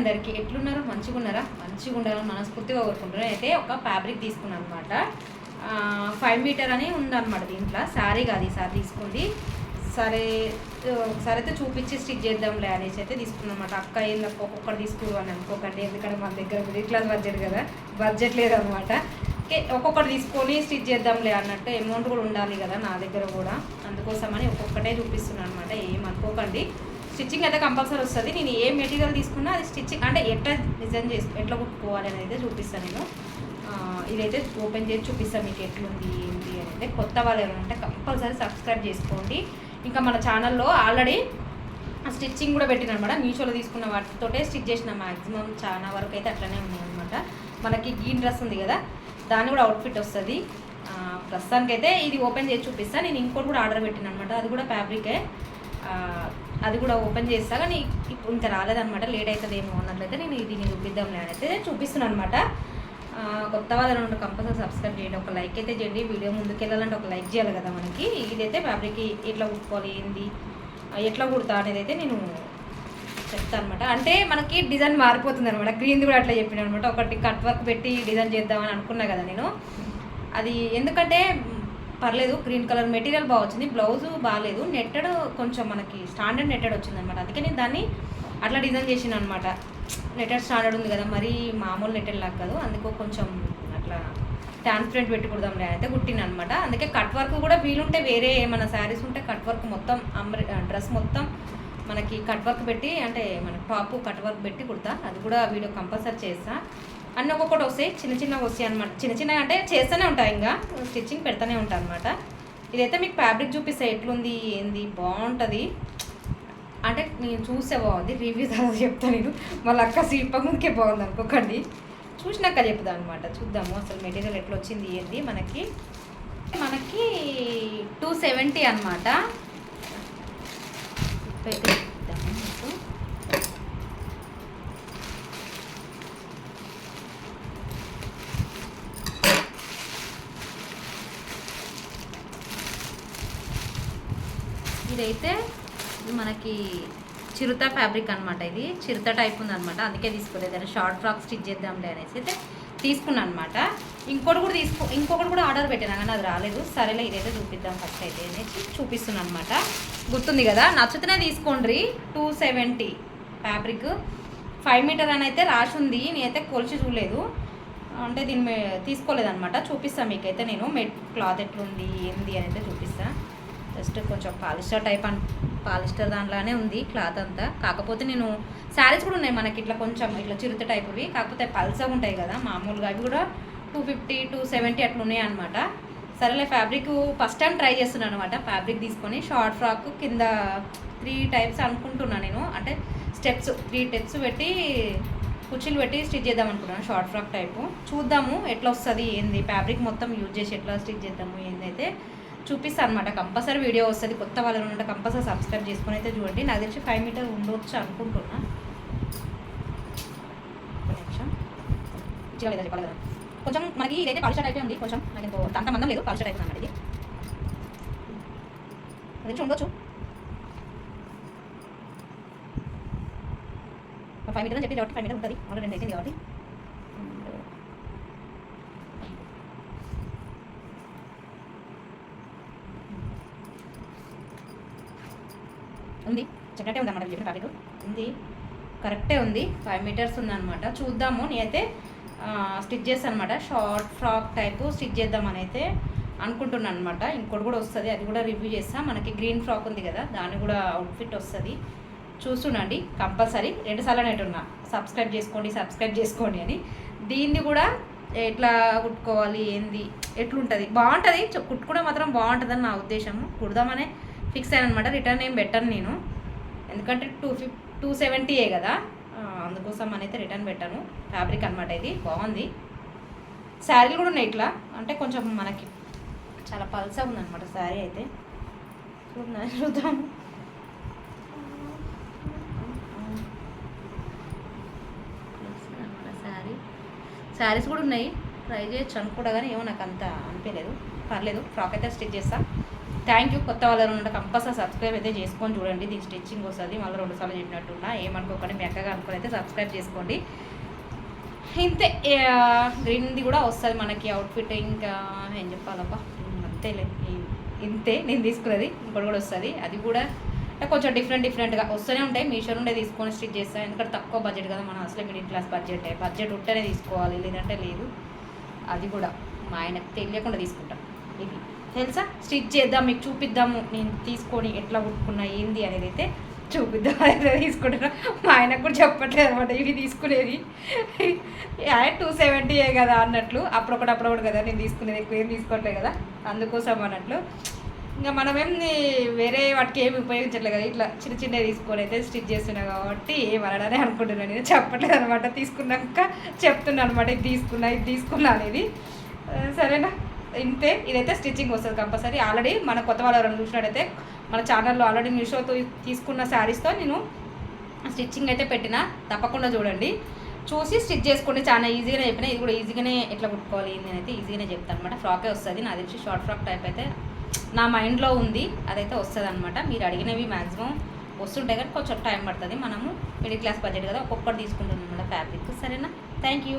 అందరికి ఎట్లున్నారు మంచిగా ఉన్నారా మంచిగా ఉండాలని మనస్ఫూర్తిగా కోరుకుంటున్నాను. అయితే ఒక ఫ్యాబ్రిక్ తీసుకున్నాను అనమాట ఫైవ్ మీటర్ అని ఉందన్నమాట దీంట్లో. శారీ కాదు ఈసారి తీసుకుంది సరే ఒకసారి అయితే చూపించి స్టిచ్ చేద్దాంలే అనేసి అయితే తీసుకున్నాం అనమాట అక్క ఏంది ఒక్కొక్కటి తీసుకురు అని అనుకోకండి. ఎందుకంటే మన దగ్గర మిడిల్ క్లాస్ బడ్జెట్ కదా. బడ్జెట్ లేదనమాట ఒక్కొక్కటి తీసుకొని స్టిచ్ చేద్దాంలే అన్నట్టు అమౌంట్ కూడా ఉండాలి కదా నా దగ్గర కూడా. అందుకోసమని ఒక్కొక్కటే చూపిస్తున్నాను అనమాట ఏం అనుకోకండి. స్టిచ్చింగ్ అయితే కంపల్సరీ వస్తుంది. నేను ఏ మెటీరియల్ తీసుకున్నా అది స్టిచ్చింగ్ అంటే ఎట్లా డిజైన్ చేసి ఎట్లా కుట్టుకోవాలి అనేది అయితే చూపిస్తాను నేను. ఇదైతే ఓపెన్ చేసి చూపిస్తాను మీకు ఎట్లుంది ఏంటి అని అయితే కొత్త వాళ్ళు ఏమంటే కంపల్సరీ సబ్స్క్రైబ్ చేసుకోండి. ఇంకా మన ఛానల్లో ఆల్రెడీ స్టిచ్చింగ్ కూడా పెట్టిన అనమాట మీషోలో తీసుకున్న వాటితోటే స్టిచ్ చేసిన మ్యాక్సిమం చాలా వరకు అయితే అట్లనే ఉన్నాయి అనమాట మనకి గ్రీన్ డ్రెస్ ఉంది కదా దాన్ని కూడా అవుట్ఫిట్ వస్తుంది. ప్రస్తుతానికైతే ఇది ఓపెన్ చేసి చూపిస్తాను నేను ఇంకోటి కూడా ఆర్డర్ పెట్టిన అనమాట అది కూడా ఫ్యాబ్రికే. అది కూడా ఓపెన్ చేస్తా కానీ ఇప్పుడు ఇంకా రాలేదనమాట లేట్ అవుతుందేమో అన్నట్లయితే నేను దీన్ని చూపిద్దాంలే అని అయితే చూపిస్తున్నాను అనమాట కొత్త వాళ్ళ రెండు కంపల్సరీ సబ్స్క్రైబ్ చేయండి ఒక లైక్ అయితే చేయండి. వీడియో ముందుకు వెళ్ళాలంటే ఒక లైక్ చేయాలి కదా మనకి. ఇదైతే ఫ్యాబ్రిక్ ఎట్లా కుట్టుకోవాలి ఏంది ఎట్లా కుడతా అనేది అయితే నేను చెప్తాను అనమాట అంటే మనకి డిజైన్ మారిపోతుంది అనమాట గ్రీన్ కూడా అట్లా చెప్పిన అనమాట ఒకటి కట్ వర్క్ పెట్టి డిజైన్ చేద్దామని అనుకున్నా కదా నేను. అది ఎందుకంటే పర్లేదు గ్రీన్ కలర్ మెటీరియల్ బాగా వచ్చింది బ్లౌజ్ బాగాలేదు నెట్టెడ్ కొంచెం మనకి స్టాండర్డ్ నెట్టెడ్ వచ్చింది అనమాట అందుకే నేను దాన్ని అట్లా డిజైన్ చేసిన అనమాట నెట్టెడ్ స్టాండర్డ్ ఉంది కదా మరి మామూలు నెట్టెడ్ లాగా కాదు. అందుకో కొంచెం అట్లా ట్రాన్స్పరెంట్ పెట్టి కుడదాంలే అయితే కుట్టిన అనమాట అందుకే కట్ వర్క్ కూడా వీలుంటే వేరే ఏమైనా శారీస్ ఉంటే కట్ వర్క్ మొత్తం అమ్రి డ్రెస్ మొత్తం మనకి కట్ వర్క్ పెట్టి అంటే మన టాప్ కట్ వర్క్ పెట్టి కుడతా. అది కూడా వీడియో కంపల్సరీ చేస్తా. అన్నీ ఒక్కొక్కటి వస్తాయి. చిన్న చిన్నగా వస్తాయి అనమాట చిన్న చిన్న అంటే చేస్తూనే ఉంటాయి ఇంకా. స్టిచ్చింగ్ పెడతానే ఉంటాను అనమాట ఇదైతే మీకు ఫ్యాబ్రిక్ చూపిస్తే ఎట్లుంది ఏంది? బాగుంటుంది. అంటే నేను చూసే బాగుంది. రివ్యూ తర్వాత చెప్తాను నేను. మళ్ళీ అక్క సీప ముందుకే బాగుంది అనుకోకండి. చూసినాక చెప్తాను అనమాట చూద్దాము అసలు మెటీరియల్ ఎట్లా వచ్చింది ఏంది? మనకి మనకి టూ సెవెంటీ అనమాట అయితే మీకు. ఇదైతే ఇది మనకి చిరుత ఫ్యాబ్రిక్ అనమాట ఇది. చిరుత టైప్ ఉంది అనమాట అందుకే తీసుకోలేదు. షార్ట్ ఫ్రాక్ స్టిచ్ చేద్దాంలే అనేసి అయితే తీసుకున్నాను అనమాట ఇంకోటి కూడా తీసుకో ఇంకొకటి కూడా ఆర్డర్ పెట్టాను కానీ అది రాలేదు. సరేలే ఇదైతే చూపిద్దాం ఫస్ట్ అయితే అనేసి చూపిస్తున్నాను అనమాట గుర్తుంది కదా? నచ్చితేనే తీసుకోండి. Two seventy fabric. Five metre అని అయితే రాసి ఉంది. నేనైతే కొలిచి చూడలేదు. అంటే దీన్ని తీసుకోలేదనమాట చూపిస్తాను మీకైతే నేను. మెట్ క్లాత్ ఎట్లుంది ఏంది అని అయితే చూపిస్తాను జస్ట్ కొంచెం పాలిస్టర్ టైప్ అన్ పాలిస్టర్ దాంట్లోనే ఉంది క్లాత్ అంతా. కాకపోతే నేను శారీస్ కూడా ఉన్నాయి మనకి ఇట్లా కొంచెం ఇట్లా చిరుత టైప్వి. కాకపోతే పల్సగా ఉంటాయి కదా మామూలుగా అవి కూడా టూ ఫిఫ్టీ టూ సెవెంటీ అట్లా ఉన్నాయి అనమాట సరేలే ఫ్యాబ్రిక్ ఫస్ట్ టైం ట్రై చేస్తున్నాను అనమాట ఫ్యాబ్రిక్ తీసుకొని షార్ట్ ఫ్రాక్ కింద త్రీ టైప్స్ అనుకుంటున్నాను నేను. అంటే స్టెప్స్ త్రీ స్టెప్స్ పెట్టి కుర్చీలు పెట్టి స్టిచ్ చేద్దాం అనుకున్నాను షార్ట్ ఫ్రాక్ టైపు చూద్దాము ఎట్లా వస్తుంది ఏంది? ఫ్యాబ్రిక్ మొత్తం యూజ్ చేసి ఎట్లా స్టిచ్ చేద్దాము ఏందైతే. చూపిస్తాను అనమాట కంపల్సరీ వీడియో వస్తుంది. కొత్త వాళ్ళు ఉంటే కంపల్సరీ సబ్స్క్రైబ్ చేసుకొని అయితే చూడండి. నాకు తెలిసి ఫైవ్ మీటర్ ఉండొచ్చు అనుకుంటున్నా. లేదా చెప్పాలి కదా కొంచెం మనకి ఇదైతే పాలిస్టర్ టైప్ ఉంది. కొంచెం నాకు ఇంకో అంత మందం లేదు. పాలిస్టర్ టైప్ అన్నమాట ఇది. తెలిసి ఉండొచ్చు. ఫైవ్ మీటర్ అని చెప్పి కాబట్టి ఫైవ్ మీటర్ ఉంటుంది. ఆల్రెడీ రెండు అయితే కాబట్టి. ఉంది. చక్కటే ఉంది అన్నమాట చెప్పిన ఉంది. కరెక్టే ఉంది. ఫైవ్ మీటర్స్ ఉందన్నమాట. చూద్దాము. నేనైతే స్టిచ్ చేస్తాను అనమాట షార్ట్ ఫ్రాక్ టైపు స్టిచ్ చేద్దామని అయితే అనుకుంటున్నాను అనమాట ఇంకోటి కూడా వస్తుంది. అది కూడా రివ్యూ చేస్తాను మనకి గ్రీన్ ఫ్రాక్ ఉంది కదా దాని కూడా అవుట్ఫిట్ వస్తుంది. చూస్తుండండి. కంపల్సరీ రెండు సార్లు నెట్టున్నా సబ్స్క్రైబ్ చేసుకోండి సబ్స్క్రైబ్ చేసుకోండి అని. దీన్ని కూడా ఎట్లా కుట్టుకోవాలి ఏంది ఎట్లుంటుంది? బాగుంటుంది. కుట్టుకోవడం మాత్రం బాగుంటుందని నా ఉద్దేశము. కుడదామనే ఫిక్స్ అయ్యాను అనమాట రిటర్న్ ఏం పెట్టను నేను. ఎందుకంటే టూ ఫిఫ్ టూ సెవెంటీయే కదా. అందుకోసం అని అయితే రిటర్న్ పెట్టాను. ఫ్యాబ్రిక్ అనమాట ఇది. బాగుంది. శారీలు కూడా ఉన్నాయి ఇట్లా. అంటే కొంచెం మనకి చాలా పల్సా ఉందన్నమాట శారీ అయితే. చూద్దాం చూద్దాం. శారీ. శారీస్ కూడా ఉన్నాయి. ట్రై చేయొచ్చు అనుకోడా కానీ ఏమో నాకు అంత అనిపించలేదు. పర్లేదు. ఫ్రాక్ అయితే స్టిచ్ చేస్తా. Thank you. కొత్త వాళ్ళు ఉంటే కంపల్సరీ సబ్స్క్రైబ్ అయితే చేసుకొని చూడండి. దీని స్టిచ్చింగ్ వస్తుంది. మళ్ళీ రెండు సార్లు చెప్పినట్టున్నా. ఏమనుకోకండి మెక్కగా అనుకుని అయితే సబ్స్క్రైబ్ చేసుకోండి. ఇంతే గ్రీన్ది కూడా వస్తుంది మనకి అవుట్ఫిట్ ఇంకా ఏం చెప్పాలబ్బా? అంతేలే. ఇంతే నేను తీసుకున్నది. ఇంకోటి కూడా వస్తుంది. అది కూడా కొంచెం డిఫరెంట్ డిఫరెంట్గా వస్తూనే ఉంటాయి. మీషో నుండే తీసుకొని స్టిచ్ చేస్తాను ఎందుకంటే తక్కువ బడ్జెట్ కదా. మనం అసలే మిడిల్ క్లాస్ బడ్జెట్ బడ్జెట్ ఉంటేనే తీసుకోవాలి. లేదంటే లేదు. అది కూడా మా ఆయనకు తెలియకుండా తీసుకుంటాం. ఇది. తెలుసా? స్టిచ్ చేద్దాం మీకు చూపిద్దాము నేను తీసుకొని ఎట్లా కుట్టుకున్నా ఏంది అనేది అయితే చూపిద్దాం. అయితే తీసుకుంటున్నా. మా ఆయనకు కూడా చెప్పట్లేదు అనమాట ఇవి తీసుకునేది. ఆయన టూ సెవెంటీయే కదా అన్నట్లు అప్పుడొకటి అప్పుడొకటి కదా నేను తీసుకునేది ఎక్కువ ఏం తీసుకోవట్లేదు కదా అందుకోసం అన్నట్లు. ఇంకా మనమేం వేరే వాటికి ఏమి ఉపయోగించట్లేదు కదా ఇట్లా చిన్న చిన్నవి తీసుకొని అయితే స్టిచ్ చేస్తున్నా కాబట్టి ఏం అనుకుంటున్నాను నేను. చెప్పట్లేదు అనమాట తీసుకున్నాక చెప్తున్నా అనమాట ఇది తీసుకున్నా ఇది తీసుకున్నా అనేది. సరేనా? ఇంతే ఇదైతే స్టిచ్చింగ్ వస్తుంది కంపల్సరీ. ఆల్రెడీ మన కొత్త వాళ్ళు ఎవరైనా చూసినట్టయితే మన ఛానల్లో ఆల్రెడీ మీషోతో తీసుకున్న శారీస్తో నేను స్టిచ్చింగ్ అయితే పెట్టిన. తప్పకుండా చూడండి. చూసి స్టిచ్ చేసుకోండి. చాలా ఈజీగానే చెప్పిన. ఇది కూడా ఈజీగానే ఎట్లా కుట్టుకోవాలి నేనైతే అయితే ఈజీగానే చెప్తాను అనమాట ఫ్రాకే వస్తుంది. నా తెలిసి షార్ట్ ఫ్రాక్ టైప్ అయితే నా మైండ్లో ఉంది. అదైతే వస్తుంది అనమాట మీరు అడిగినవి మ్యాక్సిమం వస్తుంటాయి కానీ కొంచెం టైం పడుతుంది. మనము మిడిల్ క్లాస్ బడ్జెట్ కదా ఒక్కొక్కటి తీసుకుంటున్నాం అనమాట ఫ్యాబ్రిక్ సరేనా? Thank you